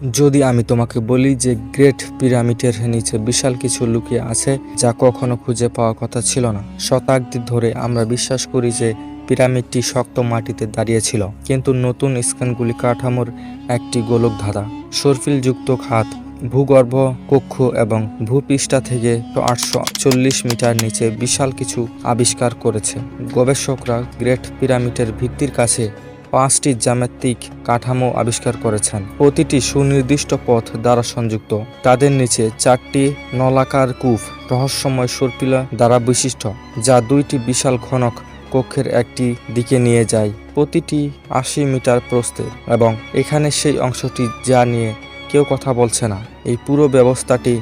যদি আমি তোমাকে বলি যে গ্রেট পিরামিডের নিচে বিশাল কিছু লুকিয়ে আছে যা কখনো খুঁজে পাওয়ার কথা ছিল না। শতাব্দী ধরে আমরা বিশ্বাস করি যে পিরামিডটি শক্ত মাটিতে দাঁড়িয়েছিল, কিন্তু নতুন স্ক্যানগুলি কাঠামোর একটি গোলক ধাঁধা সরফিলযুক্ত খাত, ভূগর্ভ, কক্ষ এবং ভূপৃষ্ঠা থেকে আটশো চল্লিশ মিটার নিচে বিশাল কিছু আবিষ্কার করেছে। গবেষকরা গ্রেট পিরামিডের ভিত্তির কাছে পাঁচটি জ্যামিতিক কাঠামো আবিষ্কার করেছেন। প্রতিটি সুনির্দিষ্ট পথ দ্বারা সংযুক্ত। তাদের নিচে চারটি নলাকার কূপ রহস্যময় সর্পিলা দ্বারা বিশিষ্ট, যা দুইটি বিশাল ঘনক কক্ষের একটি দিকে নিয়ে যায়। প্রতিটি আশি মিটার প্রস্থের এবং এখানে সেই অংশটি যা নিয়ে কেউ কথা বলছে না। এই পুরো ব্যবস্থাটি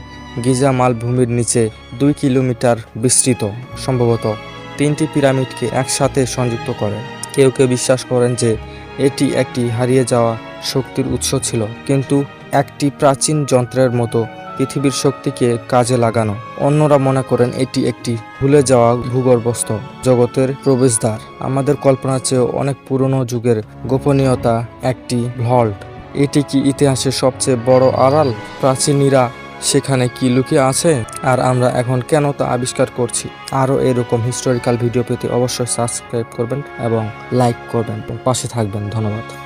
গিজা মালভূমির নিচে দুই কিলোমিটার বিস্তৃত। সম্ভবত তিনটি পিরামিডকে একসাথে সংযুক্ত করে। কেউ কেউ বিশ্বাস করেন যে এটি একটি হারিয়ে যাওয়া শক্তির উৎস ছিল। কিন্তু একটি প্রাচীন যন্ত্রের মতো পৃথিবীর শক্তিকে কাজে লাগানো। অন্যরা মনে করেন এটি একটি ভুলে যাওয়া ভূগর্ভস্থ জগতের প্রবেশদ্বার। আমাদের কল্পনার চেয়েও অনেক পুরনো যুগের গোপনীয়তা একটি ভল্ট। এটি কি ইতিহাসের সবচেয়ে বড় আড়াল? প্রাচীনীরা সেখানে কি লুকিয়ে আছে? আর আমরা এখন কেন তা আবিষ্কার করছি? আরও এরকম হিস্টোরিক্যাল ভিডিও পেতে অবশ্যই সাবস্ক্রাইব করবেন এবং লাইক করবেন পাশে থাকবেন। ধন্যবাদ।